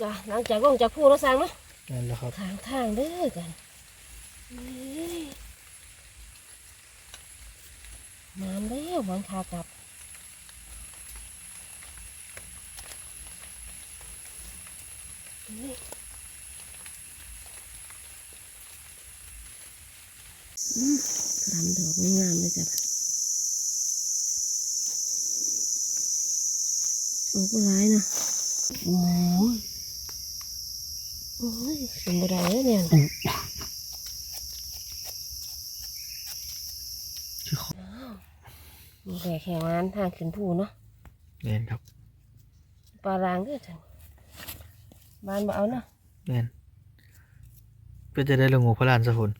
จ้ะหลังจากลงจากผู้แล้วสั่งเนาะนั่นแหละครับทางทางเด้อกันเอ้ยน้ำแล้วหวันขากลับเอ้ยอืมทำดอกงามเลยจ้ะออกมาหลายนะ โอ้ยโอ้ยสมบูรณ์เลยเนี่ยคือขอมีแค่แค่งานทางขึ้นภูเนาะแน่นครับปลารางก็จังบ้านบ่เอาเนาะแน่นเพื่อจะได้ลงงูพระลานสะพน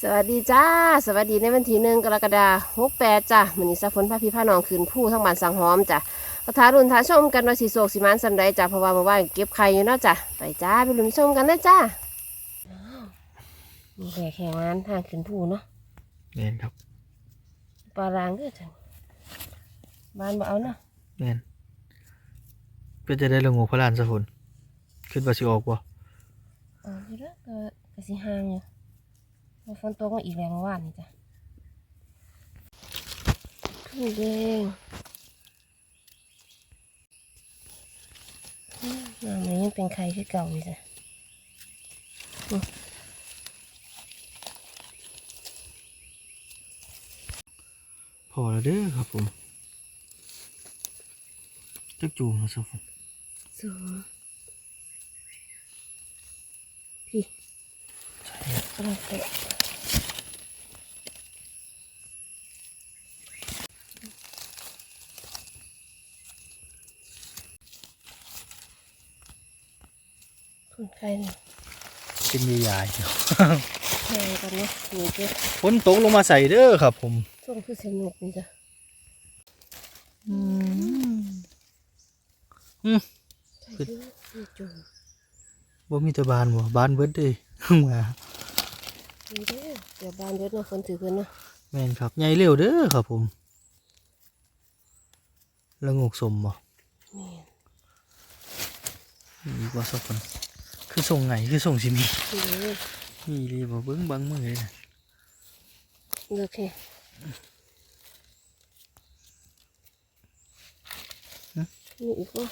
สวัสดีจ้า สวัสดีในวันที่หนึ่งกรกฎาคมแปดจ้ะมื้อนี้สะฝนพาพี่พาน้องขึ้นภูทั้งบ้านสังหอมจ้ะ ก็ท้ารุ่นท้าชมกันว่าสิโศกสิมานสำใดจ้ะเพราะว่าเมื่อวานเก็บไข่อยู่เนาะจ้ะไปจ้าไปลุ้นชมกันเลยจ้าอ้าวมีแค่แค่งานทางขึ้นภูเนาะแน่นครับปลารางก็จังบ้านบ่เอาเนาะแน่นเพื่อจะได้ลงงูพระลานสะพนขึ้นว่าสิออกบ่เอาอยู่เด้อก็ก็สิห่างอยู่เพราะฝนตกมาอีกแล้วเมื่อวานนี่จ้ะขึ้นแดงอืม น้ำนี้ยังเป็นไข่คือเก่าอยู่จ้ะพอแล้วเด้อครับผมจักจูงนะสะพนสองพี่กำลังเตะ ใครเนี่ยเป็นใหญ่ๆอยู่แข่งกันเนาะนี่คือฝนตกลงมาใส่เด้อครับ ผมช่วงคือสนุกนี่จ้ะอืม ใช่คือนี่จุ่มบ่มีแต่บานบ่บานเบิดเด้มานี่เด้อเดี๋ยวบ้านเบิดเนาะคนถือกันเนาะแม่นครับใหญ่เร็วเด้อครับ ผมละงกสมบ่แม่นมีบ่สักคน คือส่งไงคือส่งสิมีนี่เลยมีรีบ่เบิ่งบังมือเลยนะเลือกแค่นี่อีกว่า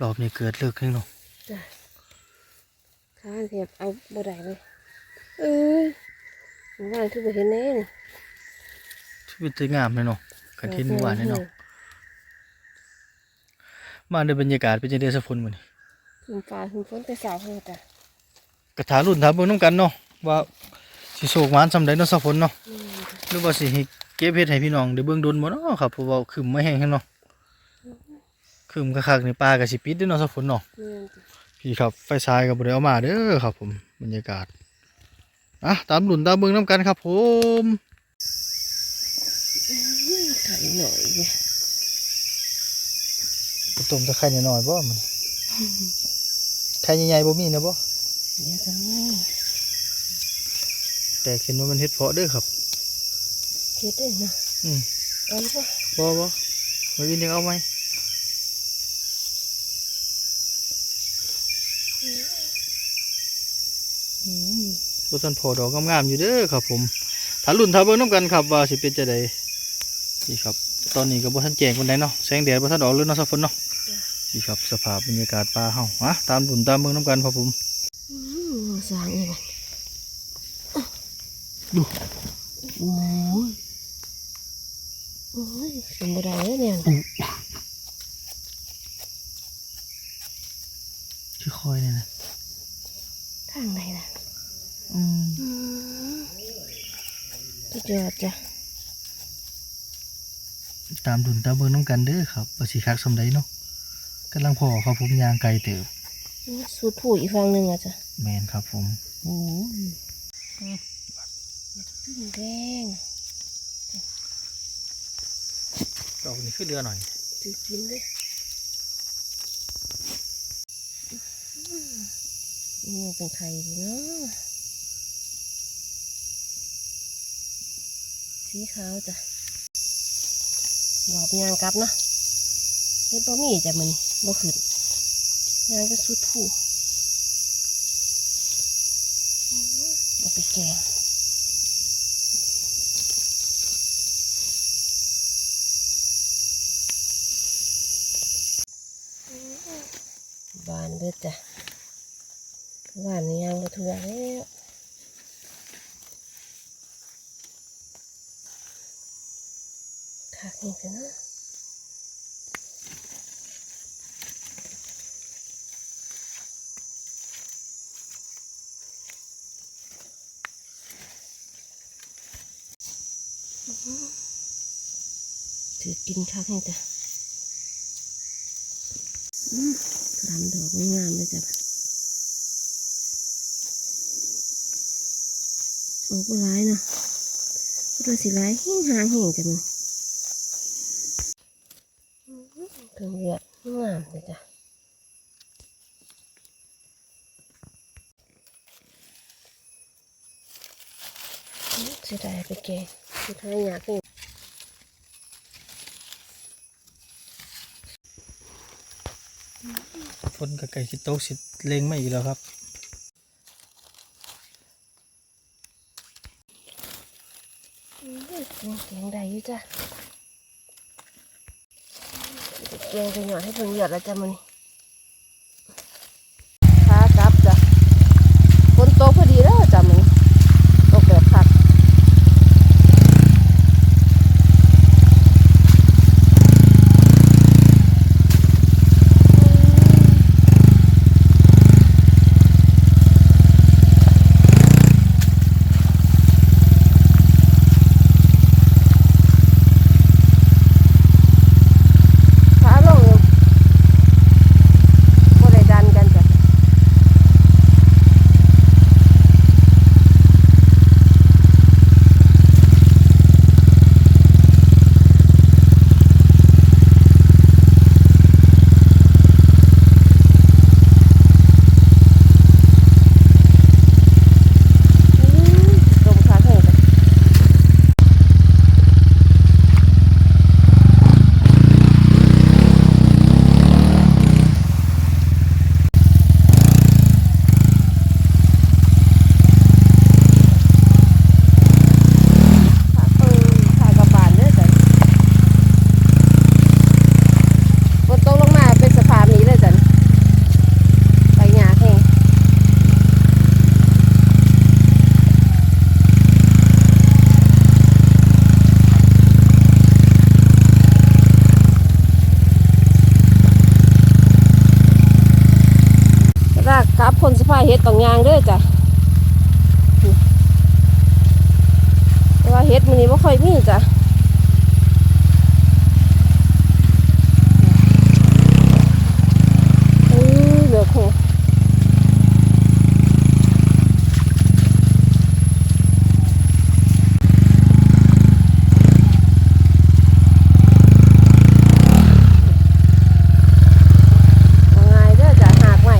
รอบนี้เกิดเลิกขึ้นเนาะจ้ะข้าเทียบเอาบ่ได้เลยเอ้ยหมู่บ้านคือบ่เห็นแน่นี่ชีวิตสวยงามเลยเนาะ กันทินเมื่อวานนี่เนาะมาในบรรยากาศเป็นจังได๋สักคนมื้อนี้ขึ้นฟ้าขึ้นฝนแต่สาวเฮาจ้ะกระถารุ่นถามเบิ่งนํกันเนาะว่าสิโศกหมานซำใดเนาะสักคนเนาะนี่จ้ะหรือว่าสิให้เก็บเฮ็ดให้พี่น้องได้เบิ่งดนบ่เนาะครับเพราะว่าขึ้นมาแห้งๆเนาะขึ้นคักๆนี่ปลาก็สิปิดเด้อเนาะสักคนเนาะนี่จ้ะพี่ครับไฟฉายกับบริเอามาเด้อครับ ผมบรรยากาศอะตามหลุนตามเบิ้งน้ำกันครับ ผมอื้อไข่ หน่อยเว้ยต้มตะไคร้หน่อยๆบ่มันไข่ใหญ่ๆบ่มีนะบ่เดี๋ยวกันนี่แต่เห็นว่ามันเฮ็ดเพาะเด้อครับเฮ็ดได้นะอืมเอาบ่บ่บ่มาวินยังเอาไหมอืมบ่ทันพอดอกงามๆอยู่เด้อครับ ผมถ้ารุ่นถ้าเบิ่งน้ำกันครับว่าสิเป็นจะได นี่ครับ ตอนนี้ก็บ่ทันแจ้งปานใดเนาะแสงแดดบ่ทันออกเลยเนาะสักฝนเนาะนี่ครับสภาพบรรยากาศป่าเฮาอะตามบุญตามเมืองน้ำกันครับผมอื้อสร้างอีกบัดโอ้ยโอ้ยสมบูรณ์เลยเนี่ยชื่อคอยเนี่ยนะทางไหนล่ะอืมอืมสุดยอดจ้ะ ตามบุญตามเมืองน้ำกันเด้อครับว่าสิคักสมใดเนาะกำลังพอครับผมยางไกลเติบสูตรผู้อีกฝั่งหนึ่งอะจ้ะแมนครับผมโอ้ยขึ้นแดงดอกนี้ขึ้นเรือหน่อยถือกินด้วยนี่ยังเป็นไข่ดีเนาะสีสีขาวจ้ะ ดอกยางกลับเนาะเฮ็ดบ่มีจ้ะมันบ่ขึ้นยางก็สุดผู้เอาไปแกงบานเบิดจ้ะบานยางบ่ทั่วแล้ว คักนี่กันนะถือกินข้าวแห้จ้ะทำดอกงามเลยจ้ะออกมาร้ายเนะตัวสีร้ายหิ้งหาหิ้งจ้ะมันอืมเครื่องเลือดงามเลยจ้ะอืม เสียดายไปแกงสุดท้ายอยากให้ฝนกับไก่คิดโตกสิเล็งไม่อีกแล้วครับอืมเกียงได้อยู่จ้ะเกียงจะหยอดให้เพิ่งหยอดแล้วจ้ะมันข ค่อยมีจ้ะเอ้ยเหลือคงว่าไงเด้อจ้ะหากใหม่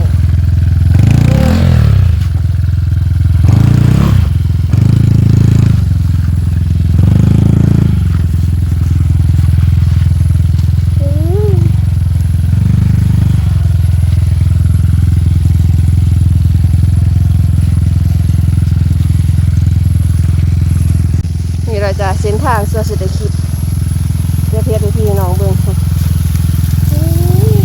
อืมนี่ เส้นทางสวนเศรษฐกิจเพื่อเพียรพี่น้องเบิ่งอืม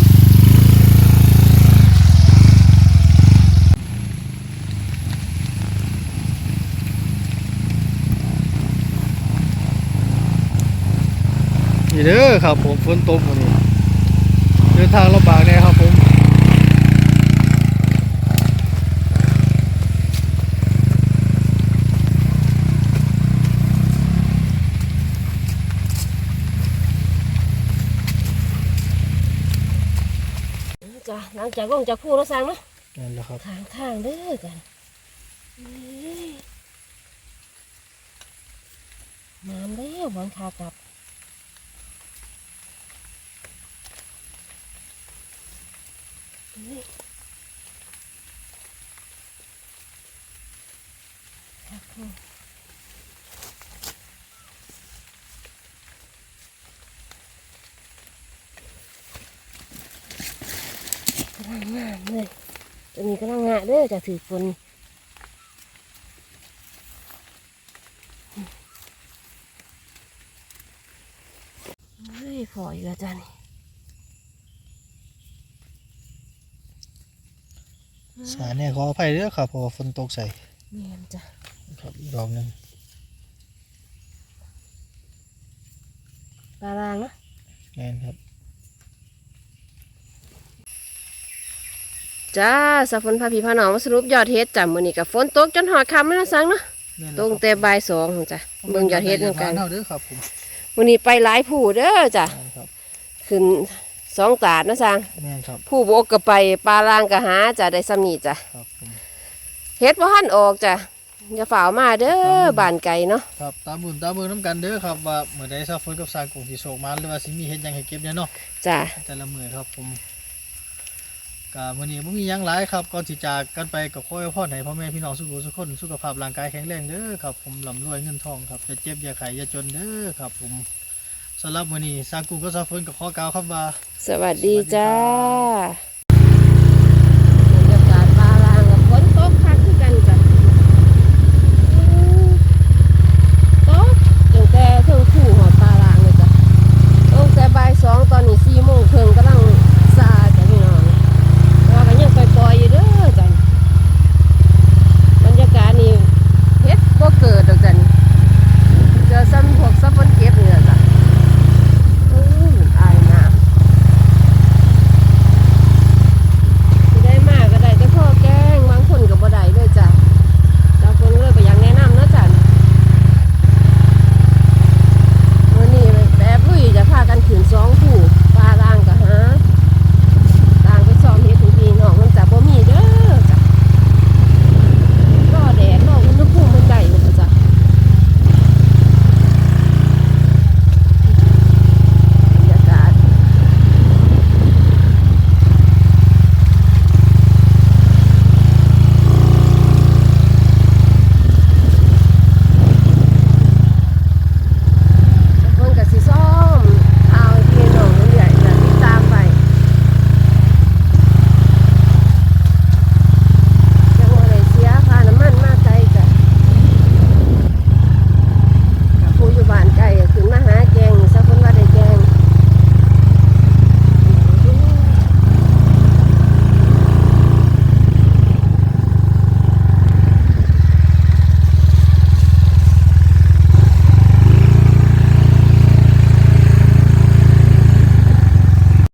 นี่เด้อครับผมฝนตกวันนี้เดินทางลำบากแน่ครับผม จ้ะหลังจากลงจากภูแล้วสั่งเนาะนั่นแหละครับทางทางเด้อกันนี่น้ำแล้วหวังคากลับนี่ครับผม งามเลย ตัวนี้ก็ลังงะเด้อจะถือฝนเฮ้ยพออีกแล้วจ้ะนี่สาเนี่ยขออภัยเด้อครับเพราะว่าฝนตกใส่เมียนจ้ะครับอีกดอกหนึงปลาลางเนาะแม่นครับ จ้าสะฝนพาพี่พาน้องมาสรุปยอดเฮ็ดจ้ะมื้อนี้ก็ฝนตกจนหอดค่ำแล้วนะสังเนาะแม่นตแล้วรงครับแต่บ่ายสองจ้ะเบิ่งยอดเฮ็ดนำกันเท่าเด้อครับผมมื้อนี้ไปหลายผู้เด้อจ้ะแม่นครับขึ้นสองตาดนะสังแม่นครับผู้บกก็ไปปลาลางก็หาจ้ะได้ซ้ำนี้จ้ะครับผมเฮ็ดบ่ทันออกจ้ะอย่าฝ่าวมาเด้อบ้านไก่เนาะครับตามบุญตามเบิ่งน้ำกันเด้อครับว่าเมื่อใดซาฝนกับซากงสิโศกมาหรือว่าสิมีเฮ็ดหยังให้เก็บเนี่ยเนาะจ้ะแต่ละมื้อครับผม ก็มื้อนี้บ่มีหยังหลายครับก่อนสิจากกันไปก็ขอให้พรให้พ่อแม่พี่น้องสุขสุขคนสุขภาพร่างกายแข็งแรงเด้อครับผมร่ำรวยเงินทองครับจะเจ็บอย่าไข้อย่าจนเด้อครับผมสำหรับมื้อนี้ซากุก็ซาฟินก็ขอกล่าวคำว่า สวัสดีจ้าสวัสดีครับ